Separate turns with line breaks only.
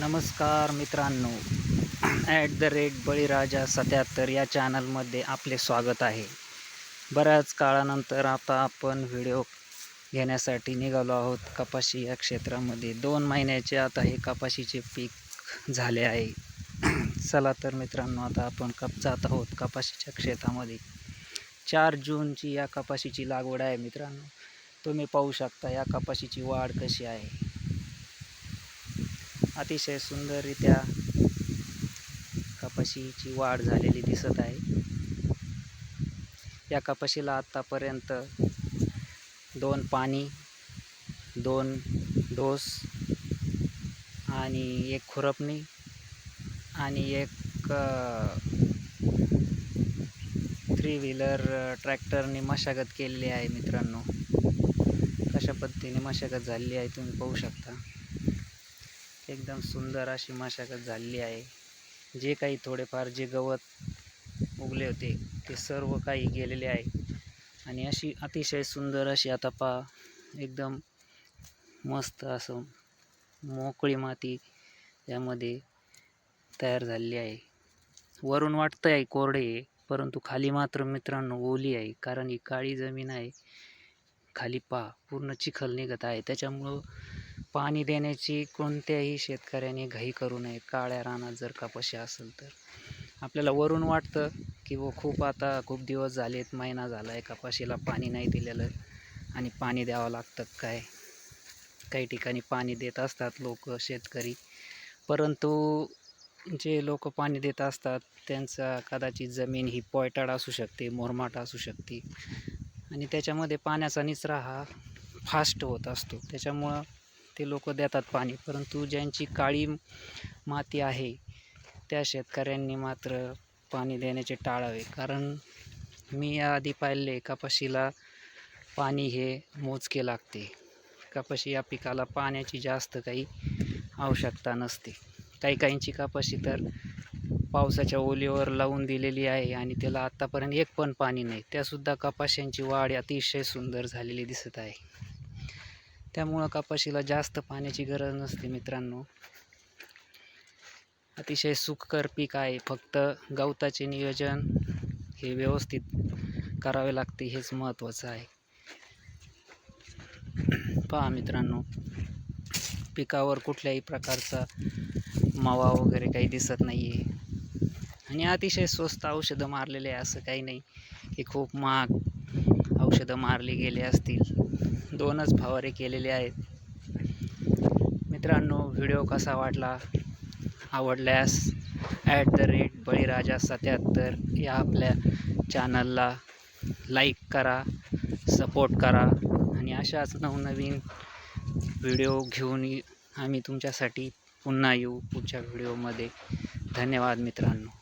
नमस्कार मित्रांनो. At the rate बळीराजा सत्याहत्तर या चॅनलमध्ये आपले स्वागत आहे. बऱ्याच काळानंतर आता आपण व्हिडिओ घेण्यासाठी निघालो आहोत. कपाशी या क्षेत्रामध्ये दोन महिन्याचे आता हे कपाशीचे पीक झाले आहे. चला तर मित्रांनो आता आपण कप जात आहोत कपाशीच्या क्षेत्रामध्ये. चार जूनची या कपाशीची लागवड आहे मित्रांनो. तुम्ही पाहू शकता या कपाशीची वाढ कशी आहे. अतिशय सुंदररित्या कपाशीची वाढ झालेली दिसत आहे. या कपाशीला आत्तापर्यंत दोन पाणी दोन डोस आणि एक खुरपणी आणि एक थ्री व्हीलर ट्रॅक्टरने मशागत केलेली आहे मित्रांनो. कशा पद्धतीने मशागत झालेली आहे तुम्ही पाहू शकता. एकदम सुंदर अशी मशागत झालेली आहे. जे काही थोडेफार जे गवत उगले होते ते सर्व काही गेलेले आहे. आणि अशी अतिशय सुंदर अशी आता पा एकदम मस्त असं मोकळी माती यामध्ये तयार झालेली आहे. वरून वाटतं आहे कोरडे परंतु खाली मात्र मित्रांनो ओली आहे कारण ही काळी जमीन आहे. खाली पा पूर्ण चिखल निघत आहे. त्याच्यामुळं पाणी देण्याची कोणत्याही शेतकऱ्याने घाई करू नये. काळ्या रानात जर कपाशी असेल तर. आपल्याला वरून वाटतं की व खूप आता खूप दिवस झालेत महिना झाला आहे कपाशीला पाणी नाही दिलेलं आणि पाणी द्यावं लागतं काय? काही ठिकाणी पाणी देत असतात लोक शेतकरी. परंतु जे लोक पाणी देत असतात त्यांचा कदाचित जमीन ही पॉयटाड असू शकते मोरमाट असू शकते. आणि त्याच्यामध्ये पाण्याचा निचरा हा फास्ट होत असतो. त्याच्यामुळं ते लोक देतात पाणी परंतु ज्यांची काळी माती आहे त्या शेतकऱ्यांनी मात्र पाणी देण्याचे टाळावे. कारण मी याआधी पाहिले कपाशीला पाणी हे मोजके लागते. कपाशी या पिकाला पाण्याची जास्त काही आवश्यकता नसते. काही काहींची कपाशी तर पावसाच्या ओलीवर लावून दिलेली आहे आणि त्याला आत्तापर्यंत एक पण पाणी नाही. त्यासुद्धा कपाशांची वाढ अतिशय सुंदर झालेली दिसत आहे. त्यामुळं कपाशीला जास्त पाण्याची गरज नसते मित्रांनो. अतिशय सुखकर पीक आहे. फक्त गवताचे नियोजन हे व्यवस्थित करावे लागते हेच महत्त्वाचं आहे. पहा मित्रांनो पिकावर कुठल्याही प्रकारचा मावा वगैरे काही दिसत नाही आहे आणि अतिशय स्वस्त औषधं मारलेले आहे असं काही नाही. की खूप महाग औषधं मारली गेले असतील. दोनच फवारे केलेले आहेत. मित्रांनो व्हिडिओ कसा वाटला? आवडल्यास ॲट द रेट बळीराजा सत्याहत्तर या आपल्या चॅनलला लाईक करा सपोर्ट करा आणि अशाच नवनवीन व्हिडिओ घेऊन आम्ही तुमच्यासाठी पुन्हा येऊ पुढच्या व्हिडिओमध्ये. धन्यवाद मित्रांनो.